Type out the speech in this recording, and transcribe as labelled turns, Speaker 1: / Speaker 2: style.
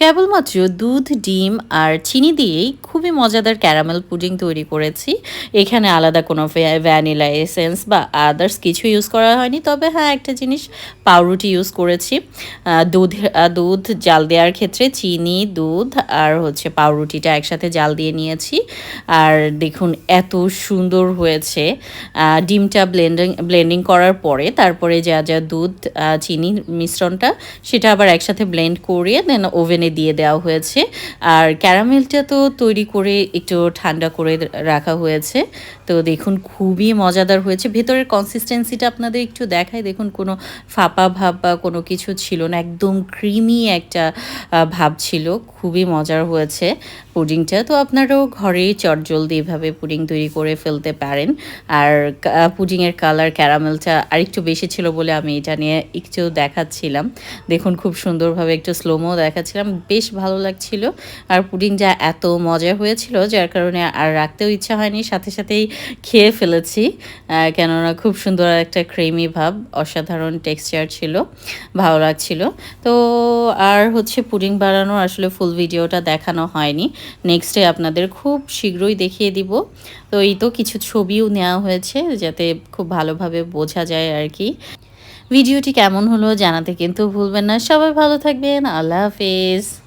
Speaker 1: কেবলমাত্র দুধ, ডিম আর চিনি দিয়েই খুবই মজাদার ক্যারামেল পুডিং তৈরি করেছি। এখানে আলাদা কোনো ভ্যানিলা এসেন্স বা আদার্স কিছু ইউজ করা হয়নি, তবে হ্যাঁ একটা জিনিস পাউরুটি ইউজ করেছি। দুধ দুধ জাল দেওয়ার ক্ষেত্রে চিনি, দুধ আর হচ্ছে পাউরুটিটা একসাথে জাল দিয়ে নিয়েছি। আর দেখুন, এত সুন্দর হয়েছে। ডিমটা ব্লেন্ডিং ব্লেন্ডিং করার পরে তারপরে যা যা দুধ চিনি মিশ্রণটা সেটা আবার একসাথে ব্লেন্ড করিয়ে দেন ওভেনে দিয়ে দেওয়া হয়েছে। আর ক্যারামেলটা তো তৈরি করে একটু ঠান্ডা করে রাখা হয়েছে। তো দেখুন, খুবই মজাদার হয়েছে। ভেতরের কনসিস্টেন্সিটা আপনাদের একটু দেখায় দেখুন, কোনো ফাঁপা ভাব বা কোনো কিছু ছিল না। একদম ক্রিমি একটা ভাব ছিল। খুবই মজার হয়েছে পুডিংটা। তো আপনারাও ঘরেই চটজলদি এভাবে পুডিং তৈরি করে ফেলতে পারেন। আর পুডিংয়ের কালার ক্যারামেলটা আরেকটু বেশি ছিল বলে আমি এটা নিয়ে একটু দেখাচ্ছিলাম। দেখুন, খুব সুন্দরভাবে একটু স্লোমো দেখাচ্ছিলাম। বেশ ভালো লাগছিল। আর পুডিংটা এত মজা হয়েছিল, যার কারণে আর রাখতেও ইচ্ছা হয়নি, সাথে সাথেই খেয়ে ফেলেছি। কেননা খুব সুন্দর একটা ক্রিমি ভাব, অসাধারণ টেক্সচার ছিল, ভালো লাগছিল। তো আর হচ্ছে পুডিং বানানোর আসলে ফুল ভিডিওটা দেখানো হয়নি। নেক্সটে আপনাদের খুব শীঘ্রই দেখিয়ে দিব। তো এই তো কিছু ছবিও নেওয়া হয়েছে যাতে খুব ভালোভাবে বোঝা যায় আর কি। ভিডিওটি কেমন হলো জানাতে কিন্তু ভুলবেন না। সবাই ভালো থাকবেন। আল্লাহ হাফেজ।